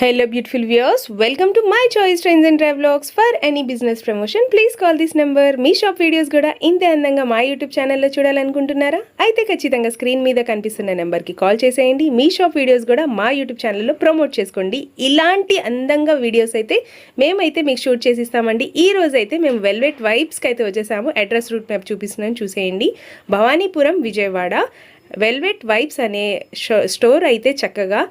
Hello beautiful viewers. Welcome to my choice trains and travelogs. For any business promotion please call this number me shop videos కూడా ఇంతే అందంగా మా YouTube ఛానల్లో చూడాలనుకుంటున్నారా? అయితే ఖచ్చితంగా screen మీద కనిపిస్తున్న నెంబర్కి కాల్ చేసేయండి. మీ షాప్ వీడియోస్ కూడా మా యూట్యూబ్ ఛానల్లో ప్రమోట్ చేసుకోండి. ఇలాంటి అందంగా వీడియోస్ అయితే మేమైతే మీకు షూట్ చేసి ఇస్తామండి ఈ రోజు అయితే మేము వెల్వెట్ వైబ్స్కి అయితే వచ్చేసాము. అడ్రస్ రూట్ మ్యాప్ చూపిస్తున్నాను. చూసేయండి. భవానీపురం విజయవాడ. వెల్వెట్ వైబ్స్ అనే స్టోర్ అయితే చక్కగా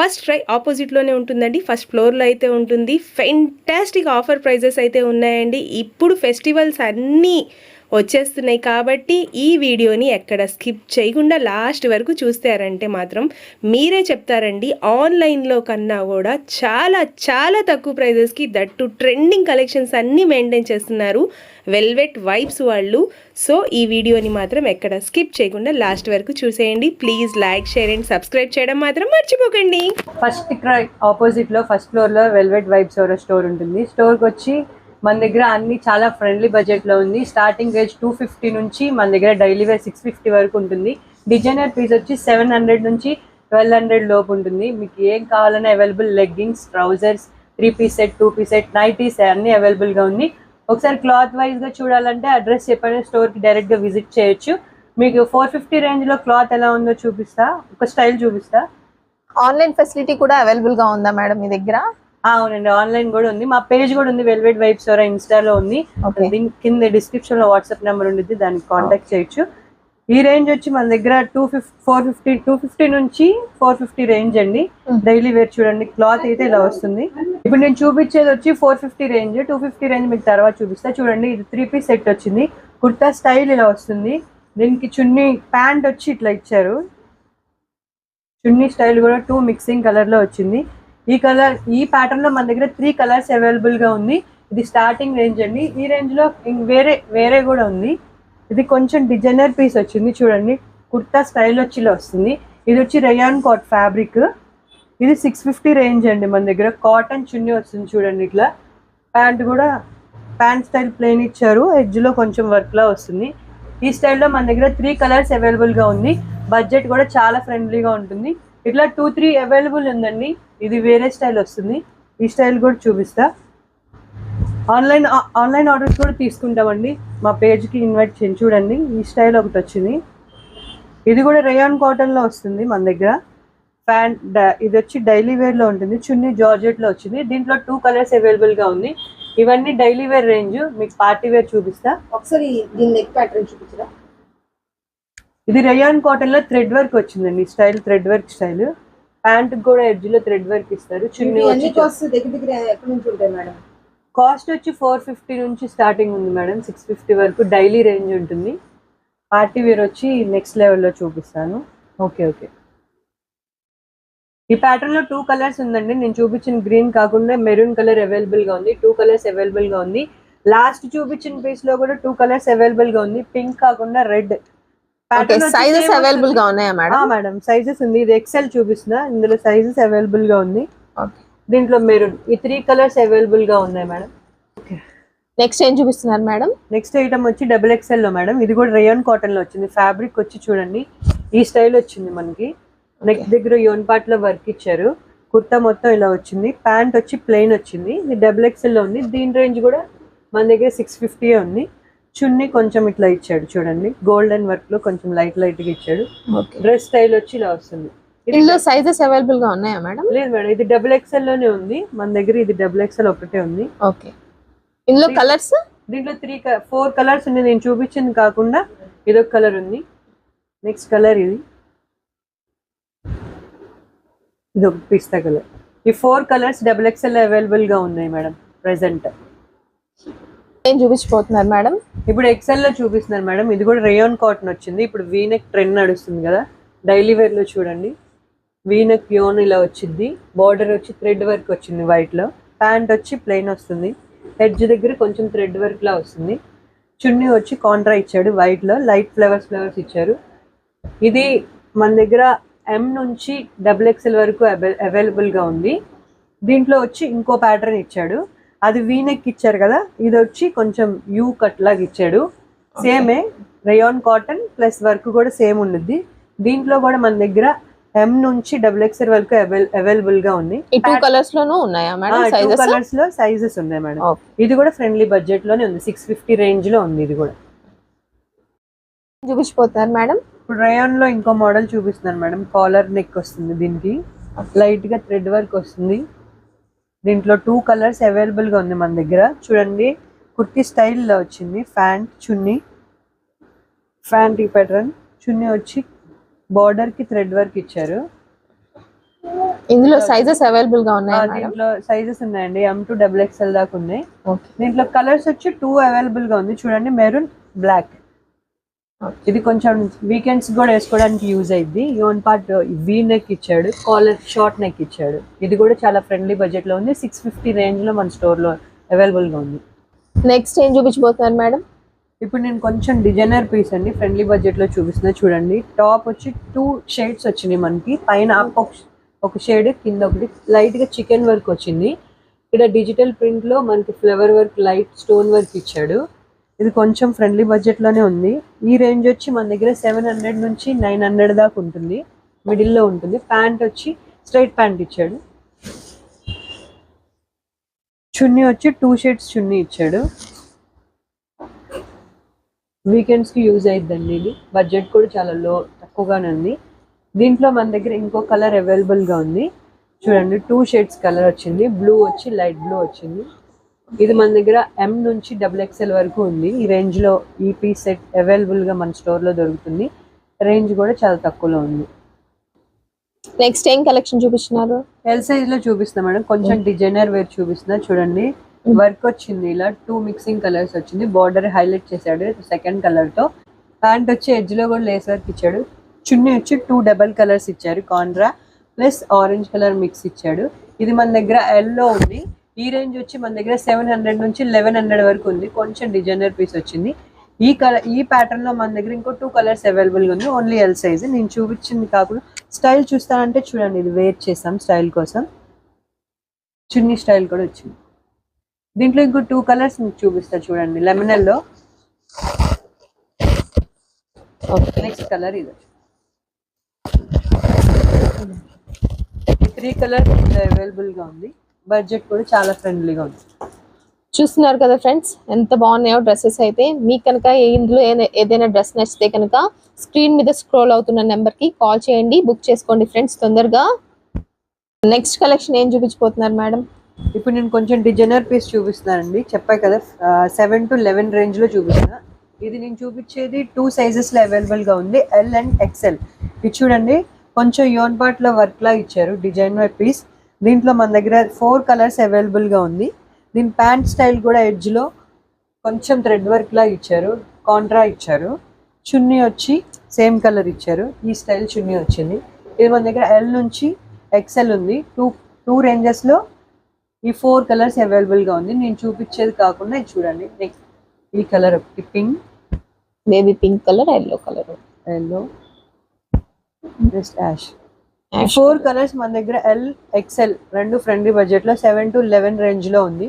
ఫస్ట్ ట్రై ఆపోజిట్లోనే ఉంటుందండి ఫస్ట్ ఫ్లోర్లో అయితే ఉంటుంది. ఫెంటాస్టిక్ ఆఫర్ ప్రైజెస్ అయితే ఉన్నాయండి. ఇప్పుడు ఫెస్టివల్స్ అన్నీ వచ్చేస్తున్నాయి కాబట్టి ఈ వీడియోని ఎక్కడ స్కిప్ చేయకుండా లాస్ట్ వరకు చూస్తారంటే మాత్రం మీరే చెప్తారండి. ఆన్లైన్లో కన్నా కూడా చాలా చాలా తక్కువ ప్రైజెస్కి దట్టు ట్రెండింగ్ కలెక్షన్స్ అన్నీ మెయింటైన్ చేస్తున్నారు వెల్వెట్ వైబ్స్ వాళ్ళు. సో ఈ వీడియోని మాత్రం ఎక్కడ స్కిప్ చేయకుండా లాస్ట్ వరకు చూసేయండి. Please like share and subscribe చేయడం మాత్రం మర్చిపోకండి. ఫస్ట్ ఆపోజిట్లో ఫస్ట్ ఫ్లోర్లో వెల్వెట్ వైబ్స్ స్టోర్ ఉంటుంది. స్టోర్కి వచ్చి మన దగ్గర అన్ని చాలా ఫ్రెండ్లీ బడ్జెట్లో ఉంది. స్టార్టింగ్ రేంజ్ టూ ఫిఫ్టీ నుంచి మన దగ్గర డైలీ వేర్ సిక్స్ ఫిఫ్టీ వరకు ఉంటుంది. డిజైనర్ పీస్ వచ్చి సెవెన్ హండ్రెడ్ నుంచి ట్వెల్వ్ హండ్రెడ్ లోపు ఉంటుంది. మీకు ఏం కావాలన్నా available leggings trousers three piece set two piece set nighties అన్నీ అవైలబుల్గా ఉంది. ఒకసారి క్లాత్ వైజ్గా చూడాలంటే అడ్రస్ చెప్పండి. స్టోర్కి డైరెక్ట్గా విజిట్ చేయొచ్చు. మీకు ఫోర్ ఫిఫ్టీ రేంజ్లో క్లాత్ ఎలా ఉందో చూపిస్తా. ఒక స్టైల్ చూపిస్తా. ఆన్లైన్ ఫెసిలిటీ కూడా అవైలబుల్గా ఉందా మేడం మీ దగ్గర? అవునండి ఆన్లైన్ కూడా ఉంది. మా పేజ్ కూడా ఉంది వెల్వెట్ వైబ్స్ ఎవరో ఇన్స్టాలో ఉంది. దీని కింద డిస్క్రిప్షన్లో వాట్సాప్ నెంబర్ ఉంటుంది దానికి కాంటాక్ట్ చేయొచ్చు. ఈ రేంజ్ వచ్చి మన దగ్గర two fifty four fifty two fifty నుంచి ఫోర్ ఫిఫ్టీ రేంజ్ అండి. Hmm. డైలీ వేర్ చూడండి క్లాత్ అయితే ఇలా వస్తుంది. ఇప్పుడు నేను చూపించేది వచ్చి four fifty range two fifty range మీకు తర్వాత చూపిస్తా. చూడండి ఇది త్రీ పీస్ సెట్ వచ్చింది. కుర్తా స్టైల్ ఇలా వస్తుంది. దీనికి చున్నీ ప్యాంట్ వచ్చి ఇట్లా ఇచ్చారు. చున్నీ స్టైల్ కూడా టూ మిక్సింగ్ కలర్లో వచ్చింది. ఈ కలర్ ఈ ప్యాటర్న్లో మన దగ్గర త్రీ కలర్స్ అవైలబుల్గా ఉంది. ఇది స్టార్టింగ్ రేంజ్ అండి. ఈ రేంజ్లో వేరే వేరే కూడా ఉంది. ఇది కొంచెం డిజైనర్ పీస్ వచ్చింది చూడండి. కుర్తా స్టైల్ వచ్చి వస్తుంది. ఇది వచ్చి రయాన్ కాట్ ఫ్యాబ్రిక్ ఇది సిక్స్ ఫిఫ్టీ రేంజ్ అండి మన దగ్గర. కాటన్ చున్నీ వస్తుంది చూడండి ఇట్లా. ప్యాంట్ కూడా ప్యాంట్ స్టైల్ ప్లెయిన్ ఇచ్చారు. ఎడ్జ్లో కొంచెం వర్క్లా వస్తుంది. ఈ స్టైల్లో మన దగ్గర త్రీ కలర్స్ అవైలబుల్గా ఉంది. బడ్జెట్ కూడా చాలా ఫ్రెండ్లీగా ఉంటుంది. ఇట్లా టూ త్రీ అవైలబుల్ ఉందండి. ఇది వేరే స్టైల్ వస్తుంది. ఈ స్టైల్ కూడా చూపిస్తా. ఆన్లైన్ ఆన్లైన్ ఆర్డర్స్ కూడా తీసుకుంటామండి. మా పేజ్కి ఇన్వైట్ చేయండి. చూడండి ఈ స్టైల్ ఒకటి వచ్చింది. ఇది కూడా రేయాన్ కాటన్లో వస్తుంది మన దగ్గర. ఫ్యాన్ ఇది వచ్చి డైలీ వేర్లో ఉంటుంది. చున్నీ జార్జెట్లో వచ్చింది. దీంట్లో టూ కలర్స్ అవైలబుల్గా ఉంది. ఇవన్నీ డైలీ వేర్ రేంజ్. మీకు పార్టీ వేర్ చూపిస్తా. ఒకసారి దీని నెక్ ప్యాటర్న్ చూపించరా? ఇది రేయాన్ కాటన్లో థ్రెడ్ వర్క్ వచ్చిందండి. Style thread work style. Pant కూడా ఎడ్జ్లో థ్రెడ్ వర్క్ ఇస్తారు. చున్నీ వచ్చి కాస్ట్ దగ్గర దగ్గర ఎక్కడి నుంచి ఉంటాయి మేడం? కాస్ట్ వచ్చి ఫోర్ ఫిఫ్టీ నుంచి స్టార్టింగ్ ఉంది మేడం. సిక్స్ ఫిఫ్టీ వరకు డైలీ రేంజ్ ఉంటుంది. పార్టీ వేర్ వచ్చి నెక్స్ట్ లెవెల్లో చూపిస్తాను. Okay okay. ఈ ప్యాటర్న్లో టూ కలర్స్ ఉందండి. నేను చూపించిన గ్రీన్ కాకుండా మెరూన్ కలర్ అవైలబుల్గా ఉంది. టూ కలర్స్ అవైలబుల్గా ఉంది. లాస్ట్ చూపించిన పీస్లో కూడా టూ కలర్స్ అవైలబుల్గా ఉంది. పింక్ కాకుండా రెడ్. సైజెస్ అవైలబుల్గా ఉన్నాయా మేడం మేడం సైజెస్ ఉంది. ఇది ఎక్సెల్ చూపిస్తున్నా. ఇందులో సైజెస్ అవైలబుల్గా ఉంది దీంట్లో మెరూన్ ఈ త్రీ కలర్స్ అవైలబుల్గా ఉన్నాయి మేడం నెక్స్ట్ ఏం చూపిస్తున్నారు మేడం నెక్స్ట్ ఐటమ్ వచ్చి డబుల్ ఎక్స్ఎల్లో మేడం ఇది కూడా రేయాన్ కాటన్లో వచ్చింది. ఫ్యాబ్రిక్ వచ్చి చూడండి. ఈ స్టైల్ వచ్చింది మనకి. నెక్ దగ్గర యోన్ పార్ట్లో వర్క్ ఇచ్చారు. కుర్తా మొత్తం ఇలా వచ్చింది. ప్యాంట్ వచ్చి ప్లెయిన్ వచ్చింది. ఇది డబుల్ ఎక్స్ఎల్లో ఉంది. దీని రేంజ్ కూడా మన దగ్గర సిక్స్ ఫిఫ్టీ ఉంది. చున్నీ కొంచెం ఇట్లా ఇచ్చాడు చూడండి. గోల్డెన్ వర్క్లో కొంచెం లైట్ లైట్గా ఇచ్చాడు. ఓకే డ్రెస్ స్టైల్ వచ్చి ఇలా వస్తుంది. ఇందులో సైజెస్ అవైలబుల్గా ఉన్నాయా మేడం లేదు మేడం ఇది డబుల్ ఎక్స్ఎల్లోనే ఉంది. మన దగ్గర ఇది డబుల్ ఎక్స్ఎల్ ఒకటే ఉంది. ఓకే ఇందులో కలర్స్ దీంట్లో త్రీ ఫోర్ కలర్స్ ఉంది నేను చూపించింది కాకుండా ఇదొక కలర్ ఉంది. నెక్స్ట్ కలర్ ఇది. ఇది ఒక పిస్తా కలర్ ఈ ఫోర్ కలర్స్ డబుల్ ఎక్స్ఎల్ అవైలబుల్గా ఉన్నాయి మేడం ప్రెసెంట్ ఏం చూపించిపోతున్నారు మేడం ఇప్పుడు ఎక్సెల్లో చూపిస్తున్నారు మేడం. ఇది కూడా రేయోన్ కాటన్ వచ్చింది. ఇప్పుడు వీనెక్ ట్రెండ్ నడుస్తుంది కదా. డైలీ వేర్లో చూడండి. వీనెక్ యోన్ ఇలా వచ్చింది. బార్డర్ వచ్చి థ్రెడ్ వర్క్ వచ్చింది వైట్లో. ప్యాంట్ వచ్చి ప్లెయిన్ వస్తుంది. హెడ్జ్ దగ్గర కొంచెం థ్రెడ్ వర్క్ లా వస్తుంది. చున్నీ వచ్చి కాంట్రా ఇచ్చాడు వైట్లో. లైట్ ఫ్లవర్స్ ఫ్లవర్స్ ఇచ్చారు. ఇది మన దగ్గర ఎం నుంచి డబుల్ ఎక్స్ఎల్ వరకు అవైలబుల్గా ఉంది. దీంట్లో వచ్చి ఇంకో ప్యాటర్న్ ఇచ్చాడు. అది వీనెక్ ఇచ్చారు కదా ఇది వచ్చి కొంచెం యూ కట్ లాగా ఇచ్చాడు. సేమే రేయాన్ కాటన్ ప్లస్ వర్క్ కూడా సేమ్ ఉండుద్ది. దీంట్లో కూడా మన దగ్గర ఎం నుంచి డబుల్ ఎక్స్ఎల్ వరకు అవైలబుల్గా ఉంది. టూ కలర్స్ లోనూ ఉన్నాయా మేడం కలర్స్లో సైజెస్ ఉన్నాయి మేడం. ఇది కూడా ఫ్రెండ్లీ బడ్జెట్లోనే ఉంది. సిక్స్ ఫిఫ్టీ రేంజ్లో ఉంది ఇది కూడా. చూపించిపోతున్నారు మేడం ఇప్పుడు రయాన్లో ఇంకో మోడల్ చూపిస్తున్నాను మేడం కాలర్ నెక్ వస్తుంది దీనికి. లైట్గా థ్రెడ్ వర్క్ వస్తుంది. దీంట్లో టూ కలర్స్ అవైలబుల్గా ఉంది మన దగ్గర. చూడండి కుర్తీ స్టైల్లో వచ్చింది. ఫ్యాంట్ చున్నీ. ఫ్యాంట్ ఈ ప్యాటర్న్ చున్నీ వచ్చి బార్డర్కి థ్రెడ్ వర్క్ ఇచ్చారు. ఇందులో సైజెస్ అవైలబుల్గా ఉన్నాయా దీంట్లో సైజెస్ ఉన్నాయండి. ఎం టు డబుల్ ఎక్స్ఎల్ దాకా ఉన్నాయి. దీంట్లో కలర్స్ వచ్చి టూ అవైలబుల్గా ఉంది. చూడండి మెరూన్ బ్లాక్ ఇది కొంచెం వీకెండ్స్ కూడా వేసుకోవడానికి యూజ్ అయింది యోన్ పార్ట్ వీ నెక్ ఇచ్చాడు కాలర్ షార్ట్ నెక్ ఇచ్చాడు. ఇది కూడా చాలా ఫ్రెండ్లీ బడ్జెట్లో ఉంది. సిక్స్ ఫిఫ్టీ రేంజ్లో మన స్టోర్లో అవైలబుల్గా ఉంది. నెక్స్ట్ ఏం చూపించబోతున్నారు మేడం? ఇప్పుడు నేను కొంచెం డిజైనర్ పీస్ అండి ఫ్రెండ్లీ బడ్జెట్లో చూపిస్తున్నా. చూడండి టాప్ వచ్చి టూ షేడ్స్ వచ్చినాయి మనకి. పైన ఒక- ఒక షేడ్ కింద ఒకటి. లైట్గా చికెన్ వర్క్ వచ్చింది. ఇక్కడ డిజిటల్ ప్రింట్లో మనకి flower work light stone work ఇచ్చాడు. ఇది కొంచెం ఫ్రెండ్లీ బడ్జెట్లోనే ఉంది. ఈ రేంజ్ వచ్చి మన దగ్గర సెవెన్ హండ్రెడ్ నుంచి నైన్ హండ్రెడ్ దాకా ఉంటుంది. మిడిల్లో ఉంటుంది. ప్యాంట్ వచ్చి స్ట్రైట్ ప్యాంట్ ఇచ్చాడు. చున్నీ వచ్చి టూ షేడ్స్ చున్నీ ఇచ్చాడు. వీకెండ్స్కి యూజ్ అయిద్దండి ఇది. బడ్జెట్ కూడా చాలా లో తక్కువగానే ఉంది. దీంట్లో మన దగ్గర ఇంకో కలర్ అవైలబుల్గా ఉంది. చూడండి టూ షేడ్స్ కలర్ వచ్చింది. బ్లూ వచ్చి లైట్ బ్లూ వచ్చింది. ఇది మన దగ్గర ఎం నుంచి డబుల్ ఎక్స్ఎల్ వరకు ఉంది. ఈ రేంజ్లో ఈ పీస్ సెట్ అవైలబుల్గా మన స్టోర్లో దొరుకుతుంది. రేంజ్ కూడా చాలా తక్కువలో ఉంది. నెక్స్ట్ ఏం కలెక్షన్ చూపించినారు ఎల్ సైజ్లో చూపిస్తున్నా మేడం. కొంచెం డిజైనర్ వేర్ చూపిస్తున్నా. చూడండి. వర్క్ వచ్చింది ఇలా. టూ మిక్సింగ్ కలర్స్ వచ్చింది. బార్డర్ హైలైట్ చేశాడు సెకండ్ కలర్తో. ప్యాంట్ వచ్చి ఎడ్జ్లో కూడా లేస్ వర్క్ ఇచ్చాడు. చున్నీ వచ్చి టూ డబల్ కలర్స్ ఇచ్చారు. కాండ్రా ప్లస్ ఆరెంజ్ కలర్ మిక్స్ ఇచ్చాడు. ఇది మన దగ్గర ఎల్లో ఉంది. ఈ రేంజ్ వచ్చి మన దగ్గర సెవెన్ హండ్రెడ్ నుంచి లెవెన్ హండ్రెడ్ వరకు ఉంది. కొంచెం డిజైనర్ పీస్ వచ్చింది. ఈ కలర్ ఈ ప్యాటర్న్లో మన దగ్గర ఇంకో టూ కలర్స్ అవైలబుల్గా ఉంది ఓన్లీ ఎల్ సైజ్ నేను చూపించింది కాకుండా స్టైల్ చూస్తానంటే చూడండి ఇది వేర్ చేసాం స్టైల్ కోసం. చున్నీ స్టైల్ కూడా వచ్చింది. దీంట్లో ఇంకో టూ కలర్స్ మీకు చూపిస్తా చూడండి. లెమనల్లో ఓకే నెక్స్ట్ కలర్ ఇది. త్రీ కలర్స్ అవైలబుల్గా ఉంది. బడ్జెట్ కూడా చాలా ఫ్రెండ్లీగా ఉంది. చూస్తున్నారు కదా ఫ్రెండ్స్ ఎంత బాగున్నాయో డ్రెస్సెస్ అయితే. మీకు కనుక ఇందులో ఏదైనా- డ్రెస్ నచ్చితే కనుక స్క్రీన్ మీద స్క్రోల్ అవుతున్న నెంబర్కి కాల్ చేయండి బుక్ చేసుకోండి ఫ్రెండ్స్ తొందరగా. నెక్స్ట్ కలెక్షన్ ఏం చూపించిపోతున్నారు మేడం? ఇప్పుడు నేను కొంచెం డిజైనర్ పీస్ చూపిస్తున్నానండి. చెప్పా కదా సెవెన్ టు లెవెన్ రేంజ్లో చూపిస్తున్నా. ఇది నేను చూపించేది టూ సైజెస్లో అవైలబుల్గా ఉంది ఎల్ అండ్ ఎక్సెల్ ఇది చూడండి కొంచెం యోన్ పార్ట్లో వర్క్ లా ఇచ్చారు డిజైనర్ పీస్. దీంట్లో మన దగ్గర ఫోర్ కలర్స్ అవైలబుల్గా ఉంది. దీని ప్యాంట్ స్టైల్ కూడా ఎడ్జ్లో కొంచెం థ్రెడ్ వర్క్ లా ఇచ్చారు. కాంట్రా ఇచ్చారు. చున్నీ వచ్చి సేమ్ కలర్ ఇచ్చారు. ఈ స్టైల్ చున్నీ వచ్చింది. ఇది మన దగ్గర ఎల్ నుంచి ఎక్సెల్ ఉంది. టూ టూ రేంజెస్లో ఈ ఫోర్ కలర్స్ అవైలబుల్గా ఉంది. నేను చూపించేది కాకుండా ఇది చూడండి. నెక్స్ట్ ఈ కలర్ ఒకటి pink baby pink colour yellow colour yellow just ash four colours మన దగ్గర ఎల్ ఎక్సెల్ రెండు ఫ్రెండ్లీ బడ్జెట్లో సెవెన్ టు లెవెన్ రేంజ్లో ఉంది.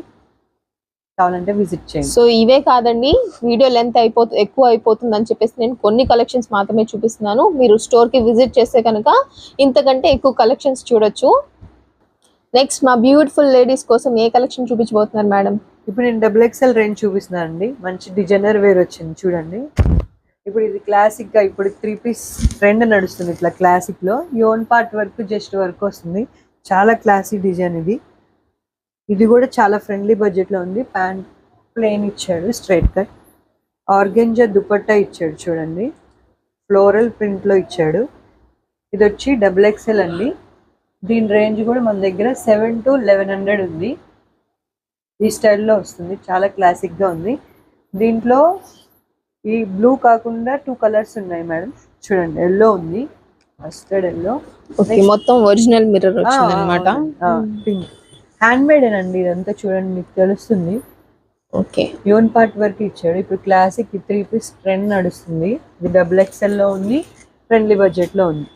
కావాలంటే విజిట్ చేయండి. సో ఇవే కాదండి. వీడియో లెంత్ అయిపోతు ఎక్కువ అయిపోతుంది అని చెప్పేసి నేను కొన్ని కలెక్షన్స్ మాత్రమే చూపిస్తున్నాను. మీరు స్టోర్కి విజిట్ చేస్తే కనుక ఇంతకంటే ఎక్కువ కలెక్షన్స్ చూడొచ్చు. నెక్స్ట్ మా బ్యూటిఫుల్ లేడీస్ కోసం ఏ కలెక్షన్ చూపించబోతున్నారు మేడం ఇప్పుడు నేను డబుల్ ఎక్సెల్ రేంజ్ చూపిస్తున్నాను అండి మంచి డిజైనర్ వేర్ వచ్చింది. చూడండి. ఇప్పుడు ఇది క్లాసిక్గా ఇప్పుడు త్రీ పీస్ ట్రెండ్ నడుస్తుంది ఇట్లా క్లాసిక్లో. Rayon part work just work వస్తుంది. చాలా క్లాసిక్ డిజైన్ ఇది. ఇది కూడా చాలా ఫ్రెండ్లీ బడ్జెట్లో ఉంది. ప్యాంట్ ప్లేన్ ఇచ్చాడు స్ట్రైట్ కట్ ఆర్గెంజా దుపట్టా ఇచ్చాడు చూడండి. ఫ్లోరల్ ప్రింట్లో ఇచ్చాడు. ఇది వచ్చి డబుల్ ఎక్సెల్ అండి. దీని రేంజ్ కూడా మన దగ్గర సెవెన్ టు లెవెన్ హండ్రెడ్ ఉంది. ఈ స్టైల్లో వస్తుంది. చాలా క్లాసిక్గా ఉంది. దీంట్లో ఈ బ్లూ కాకుండా టూ కలర్స్ ఉన్నాయి మేడం చూడండి ఎల్లో ఉంది మస్టర్డ్ ఎల్లో ఓకే మొత్తం ఒరిజినల్ మిర్రర్ వచ్చింది అనమాట పింక్ హ్యాండ్ మేడ్ అండి ఇదంతా చూడండి మీకు తెలుస్తుంది. ఓకే యోన్ పార్ట్ వరకు ఇచ్చాడు. ఇప్పుడు క్లాసిక్ త్రీ పీస్ ట్రెండ్ నడుస్తుంది. ఇది డబుల్ ఎక్స్ఎల్లో ఉంది ఫ్రెండ్లీ బడ్జెట్లో ఉంది.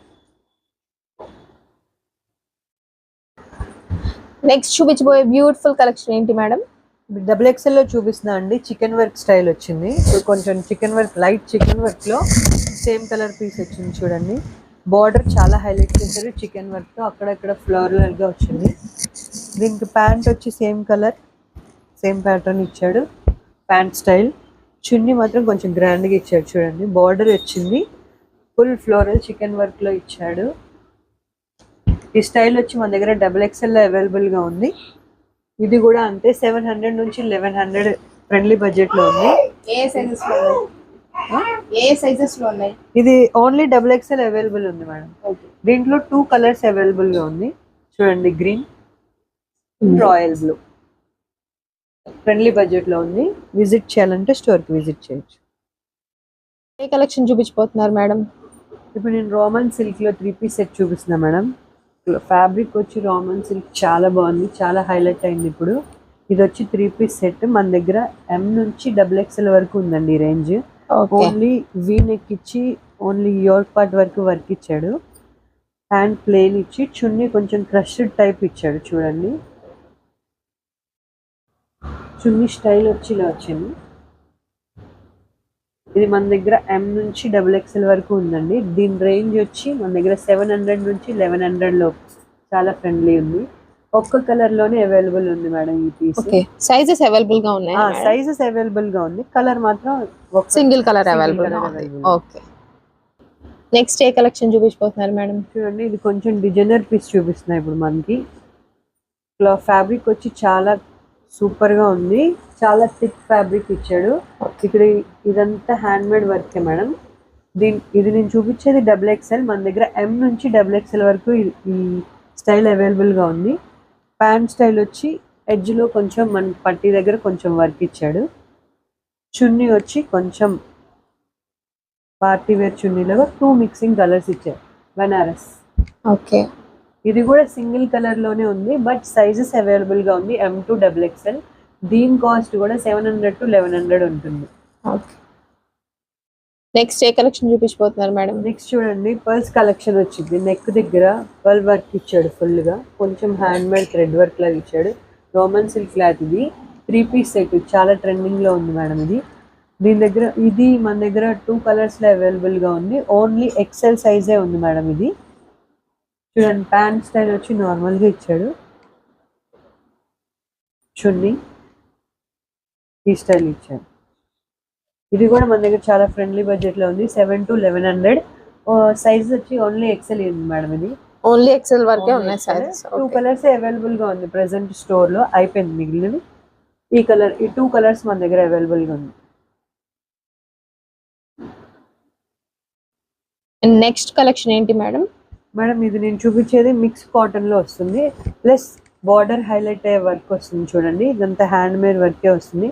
నెక్స్ట్ చూపించబోయే బ్యూటిఫుల్ కలెక్షన్ ఏంటి మేడం డబుల్ ఎక్స్ఎల్లో చూపిస్తున్నా అండి. చికెన్ వర్క్ స్టైల్ వచ్చింది. కొంచెం చికెన్ వర్క్ లైట్ చికెన్ వర్క్లో సేమ్ కలర్ పీస్ వచ్చింది చూడండి. బార్డర్ చాలా హైలైట్ చేశారు. చికెన్ వర్క్తో అక్కడక్కడ ఫ్లోరల్గా వచ్చింది. దీనికి ప్యాంట్ వచ్చి సేమ్ కలర్ సేమ్ ప్యాటర్న్ ఇచ్చాడు. ప్యాంట్ స్టైల్ చున్నీ మాత్రం కొంచెం గ్రాండ్గా ఇచ్చాడు చూడండి. బార్డర్ వచ్చింది. ఫుల్ ఫ్లోరల్ చికెన్ వర్క్లో ఇచ్చాడు. ఈ స్టైల్ వచ్చి మన దగ్గర డబుల్ ఎక్స్ఎల్లో అవైలబుల్గా ఉంది. ఇది కూడా అంతే సెవెన్ హండ్రెడ్ నుంచి లెవెన్ హండ్రెడ్ ఫ్రెండ్లీ బడ్జెట్లో ఉంది. ఏ సైజెస్లో ఏ సైజెస్లో ఉన్నాయి? ఇది ఓన్లీ డబుల్ ఎక్స్ఎల్ అవైలబుల్ ఉంది మేడం దీంట్లో టూ కలర్స్ అవైలబుల్గా ఉంది. చూడండి గ్రీన్ రాయల్ బ్లూ ఫ్రెండ్లీ బడ్జెట్లో ఉంది. విజిట్ చేయాలంటే స్టోర్కి విజిట్ చేయొచ్చు. ఏ కలెక్షన్ చూపించిపోతున్నారు మేడం ఇప్పుడు నేను రోమన్ సిల్క్లో త్రీ పీస్ సెట్ చూపిస్తున్నా మేడం ఫ్యాబ్రిక్ వచ్చి రోమన్ సిల్క్ చాలా బాగుంది చాలా హైలైట్ అయింది ఇప్పుడు. ఇది వచ్చి త్రీ పీస్ సెట్ మన దగ్గర ఎం నుంచి డబుల్ ఎక్స్ఎల్ వరకు ఉందండి ఈ రేంజ్. ఓన్లీ వీ నెక్ ఇచ్చి ఓన్లీ యోర్ పార్ట్ వరకు వర్క్ ఇచ్చాడు. హ్యాండ్ ప్లేన్ ఇచ్చి చున్నీ కొంచెం క్రష్డ్ టైప్ ఇచ్చాడు చూడండి. చున్నీ స్టైల్ వచ్చి ఇలా వచ్చింది. ఇది మన దగ్గర ఎం నుంచి డబుల్ ఎక్స్ఎల్ వరకు ఉందండి. దీని రేంజ్ వచ్చి మన దగ్గర సెవెన్ హండ్రెడ్ నుంచి లెవెన్ హండ్రెడ్లో చాలా ఫ్రెండ్లీ ఉంది. ఒక్క కలర్లోనే అవైలబుల్ ఉంది మేడం ఈ పీస్ ఓకే సైజెస్ అవైలబుల్గా ఉన్నాయి సైజెస్ అవైలబుల్గా ఉంది. కలర్ మాత్రం single colour available. Okay next ఏ కలెక్షన్ చూపించిపోతున్నారు మేడం? చూడండి ఇది కొంచెం డిజైనర్ పీస్ చూపిస్తున్నాయి ఇప్పుడు మనకి. ఫ్యాబ్రిక్ వచ్చి చాలా సూపర్గా ఉంది. చాలా థిక్ ఫ్యాబ్రిక్ ఇచ్చాడు. ఇక్కడ ఇదంతా హ్యాండ్ మేడ్ వర్కే మేడం. దీని ఇది నేను చూపించేది డబుల్ ఎక్స్ఎల్ మన దగ్గర ఎం నుంచి డబుల్ ఎక్స్ఎల్ వరకు ఈ- స్టైల్ అవైలబుల్గా ఉంది. ప్యాంట్ స్టైల్ వచ్చి ఎడ్జ్లో లో కొంచెం మన పట్టి దగ్గర కొంచెం వర్క్ ఇచ్చాడు. చున్నీ వచ్చి కొంచెం పార్టీ వేర్ చున్నీలో టూ మిక్సింగ్ కలర్స్ ఇచ్చారు బనారస్. ఓకే. ఇది కూడా సింగిల్ కలర్లోనే ఉంది బట్ సైజెస్ అవైలబుల్గా ఉంది. ఎం టు డబుల్ ఎక్స్ఎల్ దీని కాస్ట్ కూడా seven hundred to eleven hundred ఉంటుంది. నెక్స్ట్ ఏ కలెక్షన్ చూపించిపోతున్నారు మేడం? నెక్స్ట్ చూడండి పర్ల్స్ కలెక్షన్ వచ్చింది. నెక్ దగ్గర పర్ల్ వర్క్ ఇచ్చాడు ఫుల్గా. కొంచెం హ్యాండ్ మేడ్ థ్రెడ్ వర్క్ లాగా ఇచ్చాడు. రోమన్ సిల్క్ క్లాత్ ఇది. త్రీ పీస్ సెట్ చాలా ట్రెండింగ్లో ఉంది మేడం ఇది. దీని దగ్గర ఇది మన దగ్గర టూ కలర్స్లో అవైలబుల్గా ఉంది. ఓన్లీ ఎక్సెల్ సైజే ఉంది మేడం ఇది. చూడండి ప్యాంట్ స్టైల్ వచ్చి నార్మల్గా ఇచ్చాడు. చున్నీ ఈ స్టైల్ ఇచ్చాడు. ఇది కూడా మన దగ్గర చాలా ఫ్రెండ్లీ బడ్జెట్లో ఉంది seven to eleven hundred size వచ్చి ఓన్లీ ఎక్సెల్ ఉంది మేడం ఇది. ఓన్లీ ఎక్సెల్ వరకే ఉన్నాయి సైజెస్ టూ కలర్స్ అవైలబుల్గా ఉంది ప్రెసెంట్ స్టోర్లో. అయిపోయింది మిగిలినవి. ఈ కలర్ ఈ టూ కలర్స్ మన దగ్గర అవైలబుల్గా ఉంది. నెక్స్ట్ కలెక్షన్ ఏంటి మేడం? మేడం ఇది నేను చూపించేది మిక్స్ కాటన్లో వస్తుంది. ప్లస్ బార్డర్ హైలైట్ అయ్యే వర్క్ వస్తుంది చూడండి. ఇదంతా హ్యాండ్ మేడ్ వర్కే వస్తుంది.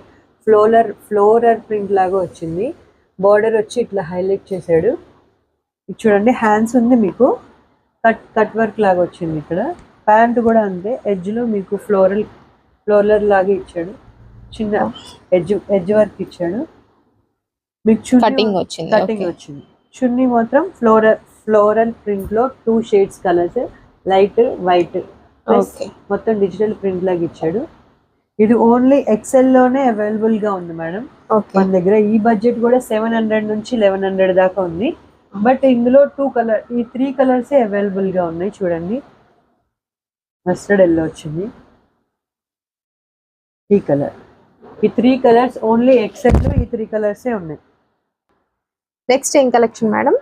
ఫ్లోరర్ ఫ్లోరర్ ప్రింట్ లాగా వచ్చింది. బార్డర్ వచ్చి ఇట్లా హైలైట్ చేశాడు. ఇది చూడండి హ్యాండ్స్ ఉంది మీకు. కట్ కట్ వర్క్ లాగా వచ్చింది ఇక్కడ. ప్యాంట్ కూడా అంతే. edge లో మీకు ఫ్లోరల్ ఫ్లోరల్ లాగా ఇచ్చాడు. చిన్న ఎడ్జ్ ఎడ్జ్ వర్క్ ఇచ్చాడు. మీకు కటింగ్ వచ్చింది. కటింగ్. వచ్చింది. చున్నీ మాత్రం ఫ్లోరల్ ఫ్లోరల్ ప్రింట్లో two shades colours light white. మొత్తం డిజిటల్ ప్రింట్ లాగా ఇచ్చాడు. ఇది ఓన్లీ ఎక్సెల్లోనే అవైలబుల్గా ఉంది మేడం మన దగ్గర ఈ బడ్జెట్ కూడా సెవెన్ హండ్రెడ్ నుంచి లెవెన్ హండ్రెడ్ దాకా ఉంది. బట్ ఇందులో టూ కలర్ ఈ త్రీ కలర్స్ అవైలబుల్గా ఉన్నాయి చూడండి. మస్టర్డ్ ఎల్లో వచ్చింది. ఈ కలర్ ఈ త్రీ కలర్స్ ఓన్లీ ఎక్సెల్ ఈ త్రీ కలర్సే ఉన్నాయి. నెక్స్ట్ ఏం కలెక్షన్ మేడం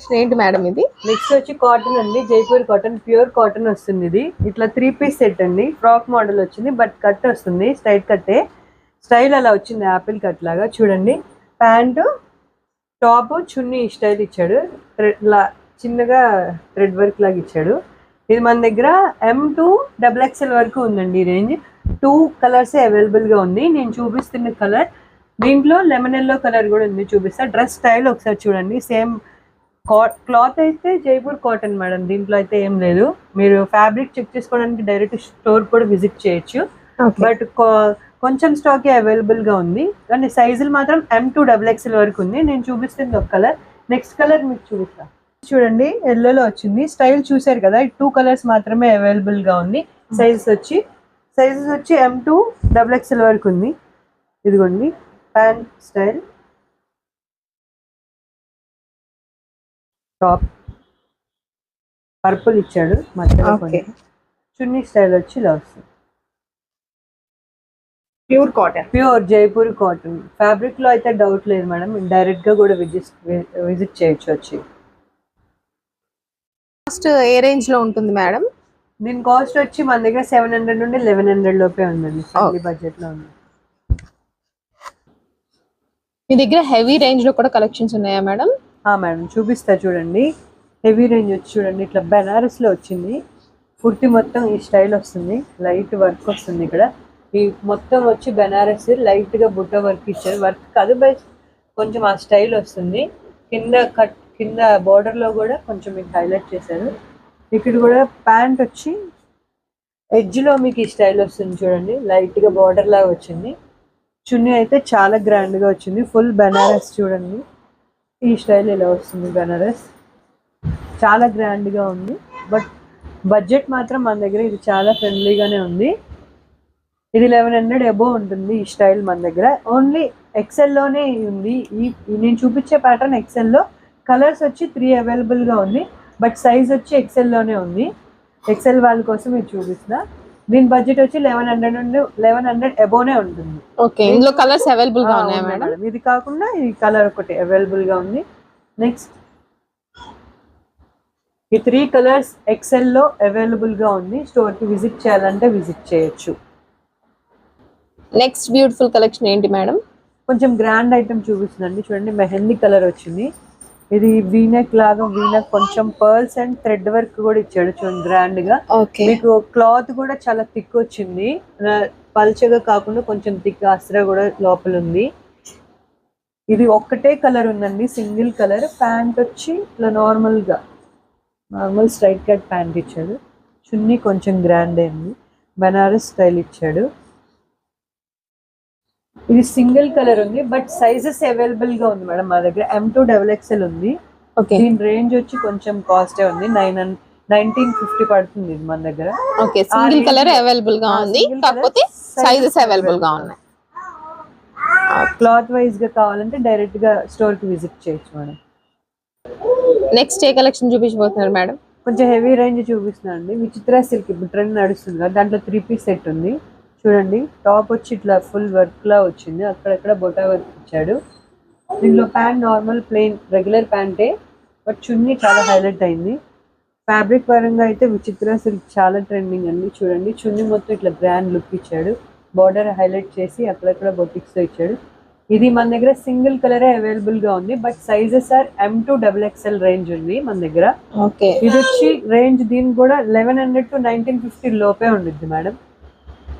కలెక్షన్ ఏంటి మేడం ఇది? నెక్స్ట్ వచ్చి కాటన్ అండి జైపూర్ కాటన్ ప్యూర్ కాటన్ వస్తుంది ఇది. ఇట్లా త్రీ పీస్ సెట్ అండి. ఫ్రాక్ మోడల్ వచ్చింది బట్ కట్ వస్తుంది స్ట్రైట్ కట్టే. స్టైల్ అలా వచ్చింది యాపిల్ కట్ లాగా. చూడండి ప్యాంటు టాప్ చున్నీ స్టైల్ ఇచ్చాడు. థ్రెడ్ లా చిన్నగా థ్రెడ్ వర్క్ లాగా ఇచ్చాడు. ఇది మన దగ్గర ఎం టు డబుల్ ఎక్స్ఎల్ వరకు ఉందండి ఈ రేంజ్. టూ కలర్స్ అవైలబుల్గా ఉంది. నేను చూపిస్తున్న కలర్ దీంట్లో లెమన్ ఎల్లో కలర్ కూడా ఉంది చూపిస్తా. డ్రెస్ స్టైల్ ఒకసారి చూడండి. సేమ్ క్లాత్ అయితే జైపూర్ కాటన్ మేడం దీంట్లో అయితే ఏం లేదు. మీరు ఫ్యాబ్రిక్ చెక్ చేసుకోవడానికి డైరెక్ట్ స్టోర్ కూడా విజిట్ చేయొచ్చు. బట్ కొంచెం స్టాక్ అవైలబుల్గా ఉంది. కానీ సైజులు మాత్రం ఎం టూ డబుల్ ఎక్స్ఎల్ వరకు ఉంది. నేను చూపిస్తుంది ఒక కలర్ నెక్స్ట్ కలర్ మీకు చూపిస్తా. చూడండి ఎల్లోలో వచ్చింది. స్టైల్ చూసారు కదా టూ కలర్స్ మాత్రమే అవైలబుల్గా ఉంది. సైజెస్ వచ్చి సైజెస్ వచ్చి ఎం టూ డబుల్ ఎక్స్ఎల్ వరకు ఉంది. ఇదిగోండి ప్యాంట్ స్టైల్ టాప్ పర్పుల్ ఇచ్చాడు మధ్యలో. చున్నీ స్టైల్ వచ్చి ఇలా వస్తుంది pure cotton. Pure Jaipur cotton. ఫ్యాబ్రిక్లో అయితే డౌట్ లేదు మేడం. డైరెక్ట్గా కూడా విజిట్ విజిట్ చేయొచ్చు వచ్చి. కాస్ట్ ఏ రేంజ్లో ఉంటుంది మేడం? దీని కాస్ట్ వచ్చి మన దగ్గర సెవెన్ హండ్రెడ్ నుండి లెవెన్ హండ్రెడ్ లోపే ఉందండి. ఫ్యామిలీ బడ్జెట్లో ఉంది. మీ దగ్గర హెవీ రేంజ్లో కూడా కలెక్షన్స్ ఉన్నాయా మేడం? మేడం చూపిస్తా చూడండి. హెవీ రేంజ్ వచ్చి చూడండి. ఇట్లా బెనారస్లో వచ్చింది. కుర్తి మొత్తం ఈ స్టైల్ వస్తుంది. లైట్ వర్క్ వస్తుంది ఇక్కడ. ఈ మొత్తం వచ్చి బెనారస్ లైట్గా బుట్ట వర్క్ ఇచ్చారు. వర్క్ కాదు బట్ కొంచెం ఆ స్టైల్ వస్తుంది. కింద కట్ కింద బార్డర్లో లో కూడా కొంచెం మీకు హైలైట్ చేశారు. ఇక్కడ కూడా ప్యాంట్ వచ్చి ఎడ్జ్లో మీకు ఈ స్టైల్ వస్తుంది చూడండి. లైట్గా బార్డర్ లాగా వచ్చింది. చున్నీ అయితే చాలా గ్రాండ్గా వచ్చింది. ఫుల్ బెనారస్ చూడండి. ఈ స్టైల్ ఇలా వస్తుంది బెనారస్? చాలా గ్రాండ్గా ఉంది బట్ బడ్జెట్ మాత్రం మన దగ్గర ఇది చాలా ఫ్రెండ్లీగానే ఉంది. ఇది లెవెన్ హండ్రెడ్ అబోవ్ ఉంటుంది ఈ స్టైల్ మన దగ్గర. ఓన్లీ ఎక్సెల్లోనే ఉంది. ఈ నేను చూపించే ప్యాటర్న్ ఎక్సెల్లో కలర్స్ వచ్చి త్రీ అవైలబుల్గా ఉంది బట్ సైజ్ వచ్చి ఎక్సెల్లోనే ఉంది. ఎక్సెల్ వాళ్ళ కోసం ఇది చూపిస్తున్నా. దీని బడ్జెట్ వచ్చి లెవెన్ హండ్రెడ్ నుండి లెవెన్ హండ్రెడ్ అబోనే ఉంటుంది. ఓకే ఇందులో కలర్స్ అవైలబుల్గా ఉన్నాయా మేడం. ఇది కాకుండా ఈ కలర్ ఒకటి అవైలబుల్గా ఉంది. నెక్స్ట్ ఈ త్రీ కలర్స్ ఎక్సెల్లో అవైలబుల్గా ఉంది. స్టోర్కి విజిట్ చేయాలంటే విజిట్ చేయొచ్చు. నెక్స్ట్ బ్యూటిఫుల్ కలెక్షన్ ఏంటి మేడం కొంచెం గ్రాండ్ ఐటమ్ చూపిస్తుందండి. చూడండి మెహందీ కలర్ వచ్చింది. ఇది వీనెక్ లాగా వీనెక్ కొంచెం పర్ల్స్ అండ్ థ్రెడ్ వర్క్ కూడా ఇచ్చాడు చూడండి గ్రాండ్గా. ఓకే మీకు క్లాత్ కూడా చాలా థిక్ వచ్చింది. పల్చగా కాకుండా కొంచెం థిక్ అస్త్ర కూడా లోపల ఉంది. ఇది ఒక్కటే కలర్ ఉందండి సింగిల్ కలర్ ప్యాంట్ వచ్చి ఇట్లా నార్మల్గా నార్మల్ స్ట్రైట్ కట్ ప్యాంట్ ఇచ్చాడు. చున్నీ కొంచెం గ్రాండ్ అయింది బనారస్ స్టైల్ ఇచ్చాడు. ఇది సింగిల్ కలర్ ఉంది బట్ సైజెస్ అవైలబుల్గా ఉంది మేడం మా దగ్గర. ఎం టూ డబుల్ ఎక్స్ఎల్ ఉంది. దీని రేంజ్ వచ్చి కొంచెం కాస్టే ఉంది. నైన్ నైన్టీన్ ఫిఫ్టీ పడుతుంది ఇది మన దగ్గర. ఓకే సింగిల్ కలర్ అవైలబుల్గా ఉంది కాకపోతే సైజెస్ అవైలబుల్గా. ఉన్నాయి. క్లాత్ వైజ్గా కావాలంటే డైరెక్ట్గా స్టోర్కి విజిట్ చేయొచ్చు మేడం. నెక్స్ట్ ఏ కలెక్షన్ చూపించబోతున్నారు మేడం? కొంచెం హెవీ రేంజ్ చూపిస్తున్నాను అండి విచిత్ర సిల్క్ ఇప్పుడు ట్రెండ్ నడుస్తుంది కదా దాంట్లో త్రీ పీస్ సెట్ ఉంది. చూడండి టాప్ వచ్చి ఇట్లా ఫుల్ వర్క్ లా వచ్చింది. అక్కడక్కడ బొటా వర్క్ ఇచ్చాడు. దీనిలో ప్యాంట్ నార్మల్ ప్లెయిన్ రెగ్యులర్ ప్యాంటే బట్ చున్నీ చాలా హైలైట్ అయింది. ఫ్యాబ్రిక్ పరంగా అయితే విచిత్ర సిల్క్ చాలా ట్రెండింగ్ అండి. చూడండి చున్నీ మొత్తం ఇట్లా గ్రాండ్ లుక్ ఇచ్చాడు. బార్డర్ హైలైట్ చేసి అక్కడక్కడ బొటిక్స్ ఇచ్చాడు. ఇది మన దగ్గర సింగిల్ కలరే అవైలబుల్గా ఉంది but sizes are M to double XL range ఉంది మన దగ్గర. ఇది వచ్చి రేంజ్ దీని కూడా eleven hundred to nineteen fifty లోపే ఉండిద్ది మేడం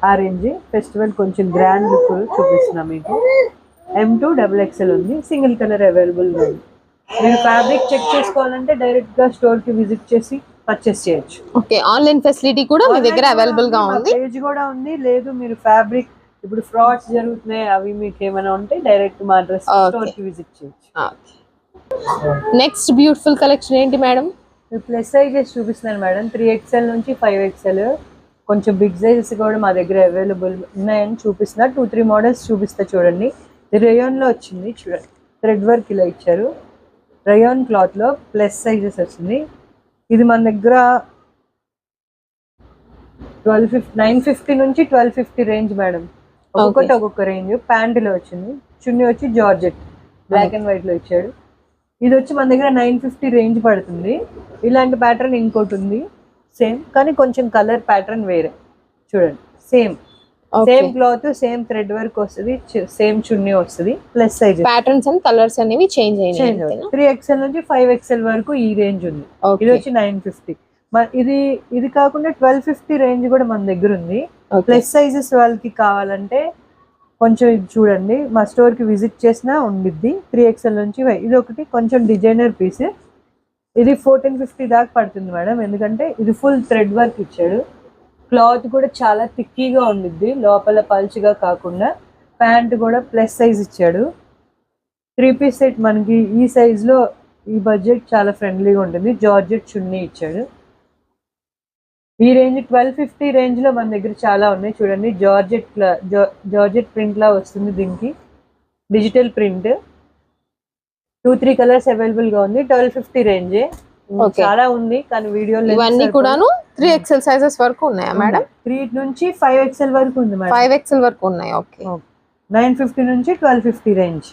ఆ రేంజ్ ఫెస్టివల్ కొంచెం గ్రాండ్ లుక్ చూపిస్తున్నా మీకు. ఎం టూ డబుల్ ఎక్స్ఎల్ ఉంది సింగిల్ కలర్ అవైలబుల్గా ఉంది. మీరు ఫ్యాబ్రిక్ చెక్ చేసుకోవాలంటే డైరెక్ట్గా స్టోర్కి విజిట్ చేసి పర్చేస్ చేయొచ్చు. ఓకే ఆన్లైన్ ఫెసిలిటీ కూడా మీ దగ్గర అవైలబుల్గా ఉంది. పేజ్ కూడా ఉంది. లేదు మీరు ఫ్యాబ్రిక్ ఇప్పుడు ఫ్రాడ్స్ జరుగుతున్నాయి అవి మీకు ఏమైనా ఉంటే డైరెక్ట్ మా అడ్రస్. స్టోర్కి విజిట్ చేయొచ్చు. నెక్స్ట్ బ్యూటిఫుల్ కలెక్షన్ ఏంటి మేడం ప్లస్ సైజెస్ చూపిస్తున్నాను మేడం త్రీ ఎక్స్ఎల్ నుంచి ఫైవ్ ఎక్స్ఎల్ కొంచెం బిగ్ సైజెస్ కూడా మా దగ్గర అవైలబుల్ ఉన్నాయని చూపిస్తున్నా. టూ త్రీ మోడల్స్ చూపిస్తా చూడండి. ఇది rayon లో వచ్చింది చూడండి. థ్రెడ్ వర్క్ ఇలా ఇచ్చారు. రయోన్ క్లాత్లో ప్లస్ సైజెస్ వచ్చింది. ఇది మన దగ్గర ట్వెల్వ్ ఫిఫ్టీ నైన్ ఫిఫ్టీ నుంచి ట్వెల్వ్ ఫిఫ్టీ రేంజ్ మేడం. ఒక్కొక్కటి ఒక్కొక్క రేంజ్ ప్యాంటులో వచ్చింది. చున్నీ వచ్చి జార్జెట్. బ్లాక్ అండ్ వైట్లో ఇచ్చాడు. ఇది వచ్చి మన దగ్గర నైన్ ఫిఫ్టీ రేంజ్ పడుతుంది. ఇలాంటి ప్యాటర్న్ ఇంకోటి ఉంది. సేమ్ కానీ కొంచెం కలర్ ప్యాటర్న్ వేరే. చూడండి. Same same cloth same thread work వస్తుంది సేమ్ చున్నీ వస్తుంది plus size patterns and colours అనేవి చేంజ్ త్రీ ఎక్స్ఎల్ నుంచి ఫైవ్ ఎక్స్ఎల్ వరకు ఈ రేంజ్ ఉంది. ఇది వచ్చి నైన్ ఫిఫ్టీ ఇది ఇది కాకుండా ట్వెల్వ్ ఫిఫ్టీ రేంజ్ కూడా మన దగ్గర ఉంది. ప్లస్ సైజెస్ వాళ్ళకి కావాలంటే కొంచెం ఇది చూడండి. మా స్టోర్కి విజిట్ చేసినా ఉండిద్ది. త్రీ ఎక్స్ఎల్ నుంచి ఇది ఒకటి కొంచెం డిజైనర్ పీస్ ఇది ఫోర్టీన్ ఫిఫ్టీ దాకా పడుతుంది మేడం. ఎందుకంటే ఇది ఫుల్ థ్రెడ్ వర్క్ ఇచ్చాడు. క్లాత్ కూడా చాలా థిక్కీగా ఉండిద్ది. లోపల పల్చిగా కాకుండా ప్యాంట్ కూడా ప్లస్ సైజ్ ఇచ్చాడు. త్రీ పీస్ సెట్ మనకి ఈ సైజులో ఈ బడ్జెట్ చాలా ఫ్రెండ్లీగా ఉంటుంది. జార్జెట్ చున్నీ ఇచ్చాడు. ఈ రేంజ్ ట్వెల్వ్ ఫిఫ్టీ రేంజ్లో మన దగ్గర చాలా ఉన్నాయి. చూడండి జార్జెట్ జార్జెట్ ప్రింట్లా వస్తుంది దీనికి. Digital print two three colours అవైలబుల్గా ఉంది. Twelve fifty range. చాలా ఉంది కానీ వీడియో ఇవన్నీ కూడాను త్రీ ఎక్సెల్ సైజెస్ వరకు ఉన్నాయా మేడం త్రీ నుంచి ఫైవ్ ఎక్స్ఎల్ వరకు ఉంది మేడం ఫైవ్ ఎక్సెల్ వరకు ఉన్నాయి ఓకే నైన్ ఫిఫ్టీ నుంచి twelve fifty range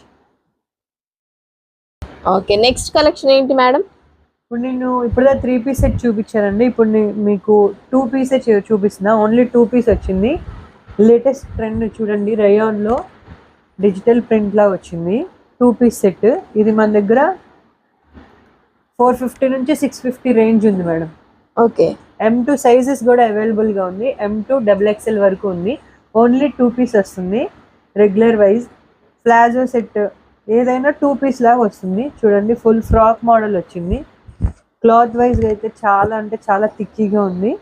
okay next collection ఏంటి మేడం ఇప్పుడు నేను ఇప్పుడుదా త్రీ పీస్ సెట్ చూపించానండి. ఇప్పుడు మీకు టూ పీసే చూపిస్తున్నా. ఓన్లీ టూ పీస్ వచ్చింది. లేటెస్ట్ ట్రెండ్ చూడండి rayon లో డిజిటల్ ప్రింట్ లా వచ్చింది. టూ పీస్ సెట్ ఇది మన దగ్గర ఫోర్ ఫిఫ్టీ నుంచి సిక్స్ ఫిఫ్టీ రేంజ్ ఉంది madam. Okay. M to sizes కూడా available గా ఉంది. ఎం టూ డబుల్ ఎక్స్ఎల్ వరకు ఉంది. ఓన్లీ టూ పీస్ వస్తుంది. రెగ్యులర్ వైజ్ ప్లాజో సెట్ ఏదైనా టూ పీస్ లాగా వస్తుంది. చూడండి ఫుల్ ఫ్రాక్ మోడల్ వచ్చింది. క్లాత్ వైజ్ అయితే చాలా అంటే చాలా థిక్కీగా ఉంది.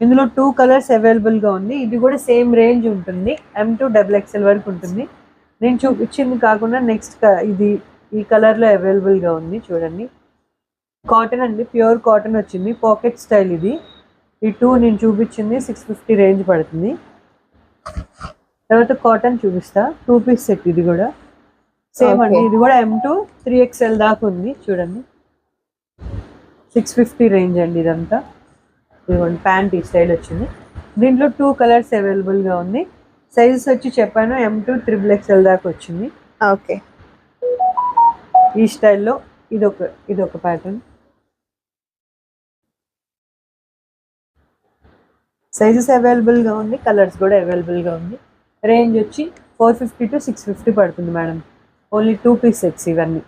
ఇందులో టూ కలర్స్గా ఉంది. ఇది కూడా సేమ్ రేంజ్ ఉంటుంది. ఎం టూ డబుల్ ఎక్స్ఎల్ వరకు ఉంటుంది. నేను చూపించింది కాకుండా నెక్స్ట్ ఇది ఈ కలర్లో గా ఉంది చూడండి. కాటన్ అండి ప్యూర్ కాటన్ వచ్చింది పాకెట్ స్టైల్ ఇది. ఈ టూ నేను చూపించింది సిక్స్ ఫిఫ్టీ రేంజ్ పడుతుంది. తర్వాత కాటన్ చూపిస్తా టూ పీస్ సెట్ ఇది కూడా. సేమ్ అండి. ఇది కూడా ఎం టూ త్రీ ఎక్స్ఎల్ దాకా ఉంది చూడండి. సిక్స్ ఫిఫ్టీ రేంజ్ అండి ఇదంతా. ఇదిగోండి ప్యాంట్ ఈ స్టైల్ వచ్చింది. దీంట్లో టూ కలర్స్గా ఉంది. సైజెస్ వచ్చి చెప్పాను ఎం టూ త్రిబుల్ ఎక్స్ఎల్ దాకా వచ్చింది. ఓకే ఈ స్టైల్లో ఇదొక ఇదొక ప్యాటర్న్ సైజెస్గా ఉంది కలర్స్ కూడా available గా ఉంది. రేంజ్ వచ్చి four fifty to six fifty పడుతుంది madam. Only two piece sets ఇవన్నీ.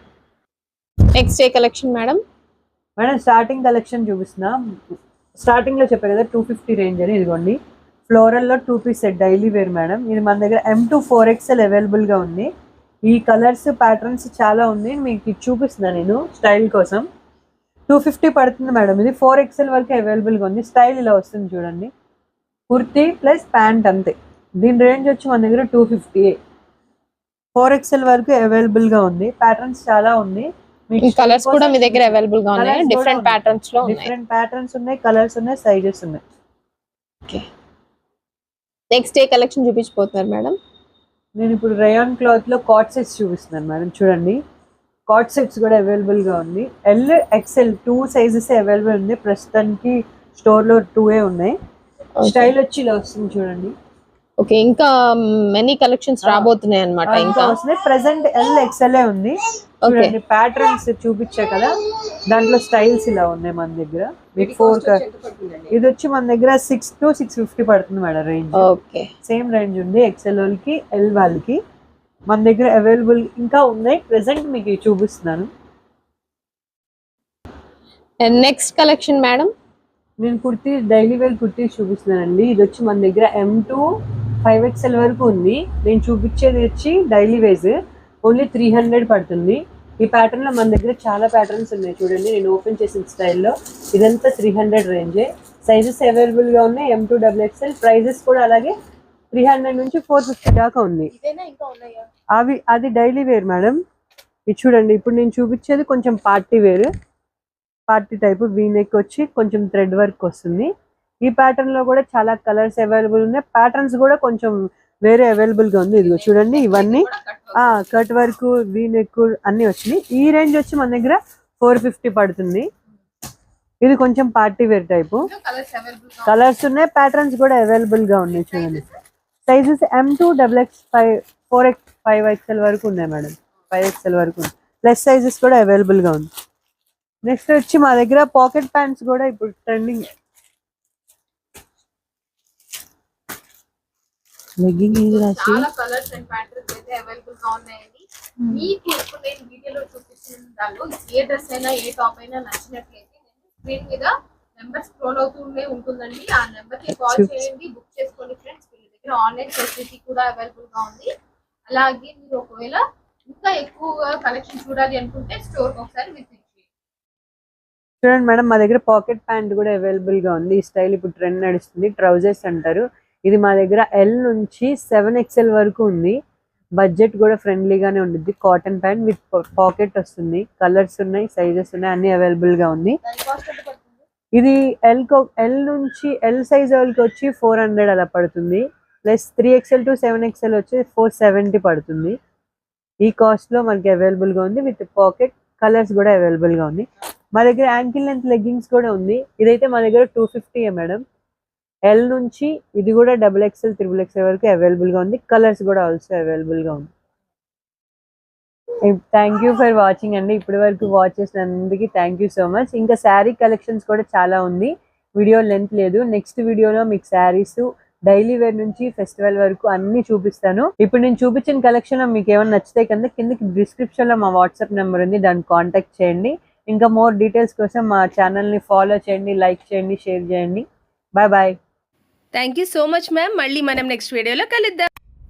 నెక్స్ట్ ఏ collection madam? Madam starting collection చూపిస్తున్నా. స్టార్టింగ్లో చెప్పా కదా టూ ఫిఫ్టీ రేంజ్ అని ఇదిగోండి. ఫ్లోరల్లో two piece set daily wear madam. ఇది మన దగ్గర ఎం టూ ఫోర్ ఎక్స్ఎల్ అవైలబుల్గా ఉంది. ఈ కలర్స్ ప్యాటర్న్స్ చాలా ఉంది మీకు ఇది చూపిస్తున్నా నేను స్టైల్ కోసం. టూ ఫిఫ్టీ పడుతుంది మేడం. ఇది ఫోర్ ఎక్స్ఎల్ వరకు అవైలబుల్గా ఉంది. స్టైల్ ఇలా వస్తుంది చూడండి. కుర్తీ ప్లస్ ప్యాంట్ అంతే. దీని రేంజ్ వచ్చి మన దగ్గర టూ ఫిఫ్టీ ఫోర్ ఎక్స్ఎల్ వరకు అవైలబుల్గా ఉంది. ప్యాటర్న్స్ చాలా ఉంది కలర్స్ కూడా మీ దగ్గర అవైలబుల్గా ఉన్నాయి. డిఫరెంట్ ప్యాటర్న్స్లో డిఫరెంట్ ప్యాటర్న్స్ ఉన్నాయి. కలర్స్ ఉన్నాయి సైజెస్ ఉన్నాయి నెక్స్ట్ ఏ కలెక్షన్ చూపించిపోతున్నారు మేడం. నేను ఇప్పుడు రయాన్ క్లాత్లో కాట్ సెట్స్ చూపిస్తున్నాను మేడం. చూడండి. కాట్ సెట్స్ కూడా అవైలబుల్గా ఉంది. L XL two sizes available ఉంది. ప్రస్తుతానికి స్టోర్లో టూ ఏ ఉన్నాయి. స్టైల్ వచ్చి ఇలా వస్తుంది చూడండి. ఓకే ఇంకా మెనీ కలెక్షన్స్ రాబోతున్నాయి అన్నమాట ఇంకా. వస్తున్నాయి. ప్రెసెంట్ ఎల్ ఎక్స్ఎల్ ఉంది. ప్యాటర్న్స్ చూపించా కదా. దాంట్లో స్టైల్స్ ఇలా ఉన్నాయి మన దగ్గర. మీకు ఫోర్ ఇది వచ్చి మన దగ్గర సిక్స్ టు సిక్స్ ఫిఫ్టీ పడుతుంది madam range okay same range ఉంది ఎక్సెల్ వాళ్ళకి ఎల్ వాళ్ళకి. మన దగ్గర అవైలబుల్ ఇంకా ఉన్నాయి. ప్రెసెంట్ మీకు చూపిస్తున్నాను. నెక్స్ట్ కలెక్షన్ మేడం నేను కుర్తీ డైలీ వేర్ కుర్తీ చూపిస్తున్నానండి. ఇది వచ్చి మన దగ్గర ఎం టు ఫైవ్ ఎక్స్ఎల్ వరకు ఉంది. నేను చూపించేది వచ్చి daily wear only three hundred పడుతుంది. ఈ ప్యాటర్న్లో మన దగ్గర చాలా ప్యాటర్న్స్ ఉన్నాయి. చూడండి నేను ఓపెన్ చేసిన స్టైల్లో ఇదంతా త్రీ హండ్రెడ్ రేంజే సైజెస్ అవైలబుల్గా ఉన్నాయి. M to double XL prices కూడా అలాగే త్రీ హండ్రెడ్ నుంచి ఫోర్ ఫిఫ్టీ దాకా ఉంది. అవి అది డైలీ వేర్ మేడం ఇది చూడండి ఇప్పుడు నేను చూపించేది కొంచెం party wear party type V neck వచ్చి కొంచెం థ్రెడ్ వర్క్ వస్తుంది. ఈ ప్యాటర్న్లో కూడా చాలా కలర్స్ అవైలబుల్ ఉన్నాయి. ప్యాటర్న్స్ కూడా కొంచెం వేరే అవైలబుల్గా ఉంది. ఇదిగో చూడండి ఇవన్నీ ఆ కట్ వర్క్ వీనెక్ అన్ని వచ్చినాయి. ఈ రేంజ్ వచ్చి మన దగ్గర ఫోర్ ఫిఫ్టీ పడుతుంది. ఇది కొంచెం పార్టీ వేర్ టైపు కలర్స్ ఉన్నాయి ప్యాటర్న్స్ కూడా అవైలబుల్గా ఉన్నాయి చూడండి. Sizes M to double X five four X five XL వరకు ఉన్నాయి మేడం. ఫైవ్ ఎక్స్ఎల్ వరకు ప్లస్ సైజెస్ కూడా అవైలబుల్గా ఉంది నెక్స్ట్ వచ్చి మా దగ్గర పాకెట్ ప్యాంట్స్ కూడా ఇప్పుడు ట్రెండింగ్ లెగ్గింగ్ ఇది రాసి? చాలా కలర్స్ అండ్ ప్యాటర్న్స్ అయితే అవైలబుల్గా ఉన్నాయండి. మీకు ఇప్పుడు నేను వీడియోలో చూపిస్తున్న దానిలో ఏ డ్రెస్ అయినా ఏ టాప్ అయినా నచ్చినట్లయితే నేను స్క్రీన్ మీద నెంబర్ స్క్రోల్ అవుతూనే ఉంటుందండి. ఆ నెంబర్కి కాల్. చేయండి బుక్ చేసుకోండి ఫ్రెండ్స్ వీళ్ళ దగ్గర ఆన్లైన్ ఫెసిలిటీ కూడా అవైలబుల్గా ఉంది. అలాగే మీరు ఒకవేళ ఇంకా ఎక్కువగా కలెక్షన్ చూడాలి అనుకుంటే స్టోర్ ఒకసారి విజిట్ చూడండి మేడం మా దగ్గర పాకెట్ ప్యాంట్ కూడా అవైలబుల్గా ఉంది. ఈ స్టైల్ ఇప్పుడు ట్రెండ్ నడుస్తుంది. ట్రౌజర్స్ అంటారు. ఇది మా దగ్గర ఎల్ నుంచి సెవెన్ ఎక్స్ఎల్ వరకు ఉంది. బడ్జెట్ కూడా ఫ్రెండ్లీగానే ఉంటుంది కాటన్ ప్యాంట్ విత్ పాకెట్ వస్తుంది. కలర్స్ ఉన్నాయి సైజెస్ ఉన్నాయి అన్ని అవైలబుల్గా ఉంది. ఇది ఎల్ ఎల్ నుంచి ఎల్ సైజ్ వాళ్ళకి వచ్చి ఫోర్ హండ్రెడ్ అలా పడుతుంది. Plus three XL to seven XL వచ్చి ఫోర్ సెవెంటీ పడుతుంది. ఈ కాస్ట్లో మనకి అవైలబుల్గా ఉంది. విత్ పాకెట్ కలర్స్ కూడా అవైలబుల్గా ఉంది. మా దగ్గర యాంకిల్ లెంత్ లెగ్గింగ్స్ కూడా ఉంది. ఇదైతే మా దగ్గర టూ ఫిఫ్టీ మేడం ఎల్ నుంచి ఇది కూడా డబుల్ ఎక్స్ఎల్ త్రిబుల్ ఎక్స్ఎల్ వరకు అవైలబుల్గా ఉంది. కలర్స్ కూడా ఆల్సో అవైలబుల్గా ఉంది. థ్యాంక్ యూ ఫర్ వాచింగ్ అండి. ఇప్పటి వరకు వాచ్ చేసినందుకు థ్యాంక్ యూ సో మచ్ ఇంకా శారీ కలెక్షన్స్ కూడా చాలా ఉంది. వీడియో లెంత్ లేదు. నెక్స్ట్ వీడియోలో మీకు శారీస్ డైలీ వేర్ నుంచి ఫెస్టివల్ వరకు అన్ని చూపిస్తాను. ఇప్పుడు నేను చూపించిన కలెక్షన్ మీకు ఏమైనా నచ్చితే కింద కిందకి డిస్క్రిప్షన్లో మా వాట్సాప్ నెంబర్ ఉంది. దాన్ని కాంటాక్ట్ చేయండి. ఇంకా మోర్ డీటెయిల్స్ కోసం మా ఛానల్ని ఫాలో చేయండి లైక్ చేయండి షేర్ చేయండి. Bye bye thank you so much ma'am. మళ్ళీ మనం నెక్స్ట్ వీడియోలో కలుద్దాం.